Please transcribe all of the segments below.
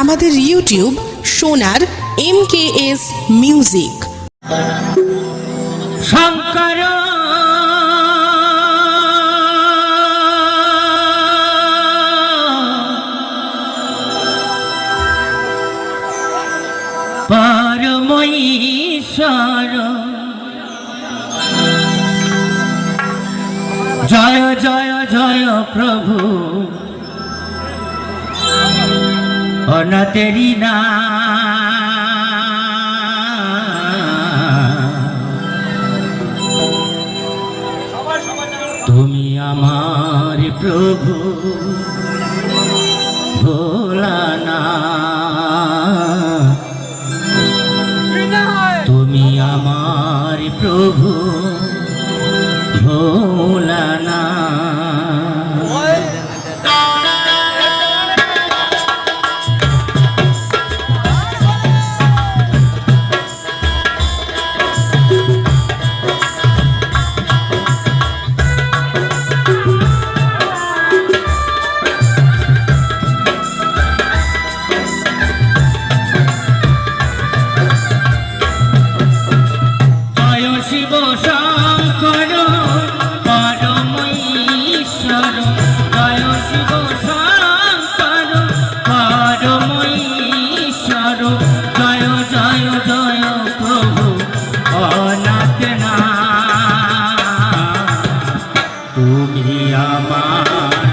আমাদের ইউটিউব সোনার M K S music Shankar. জয় জয় জয় প্রভু। অনতেরি না। তুমি আমার প্রভু। ઊભી અમાર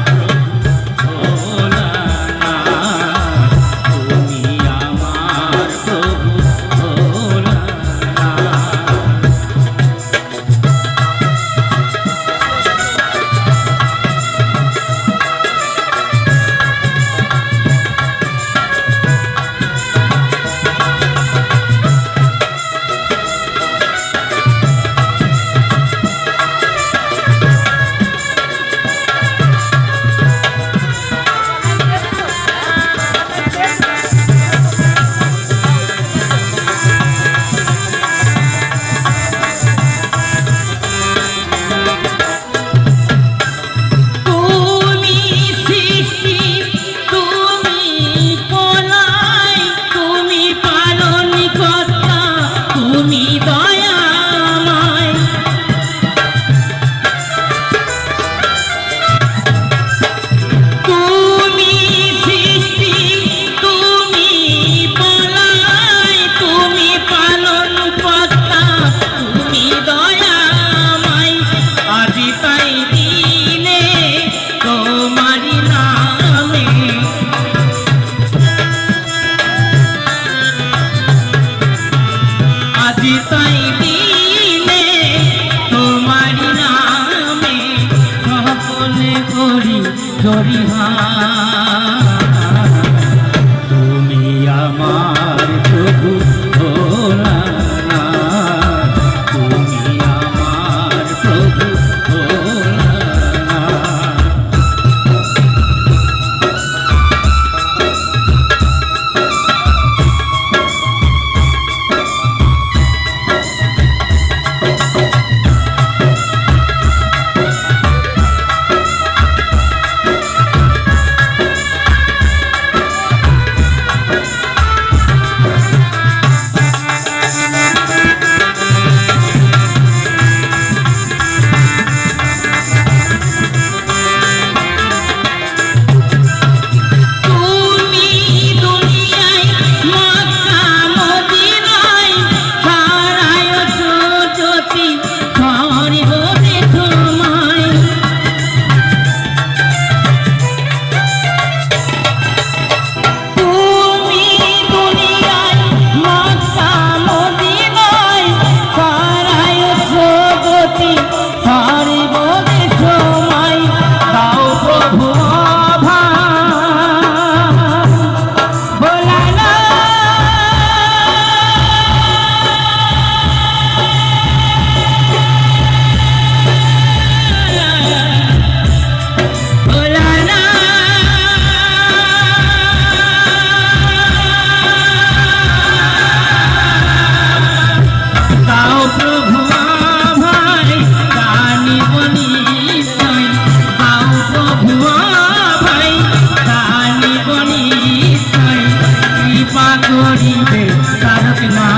Christian.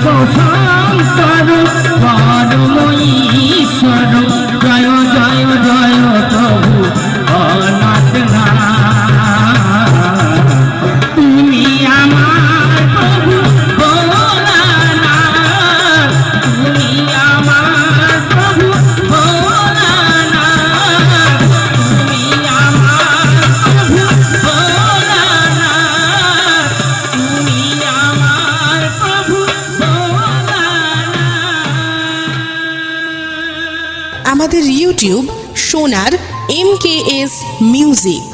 go, go. ইউটিউব সোনার এম কে এস মিউজিক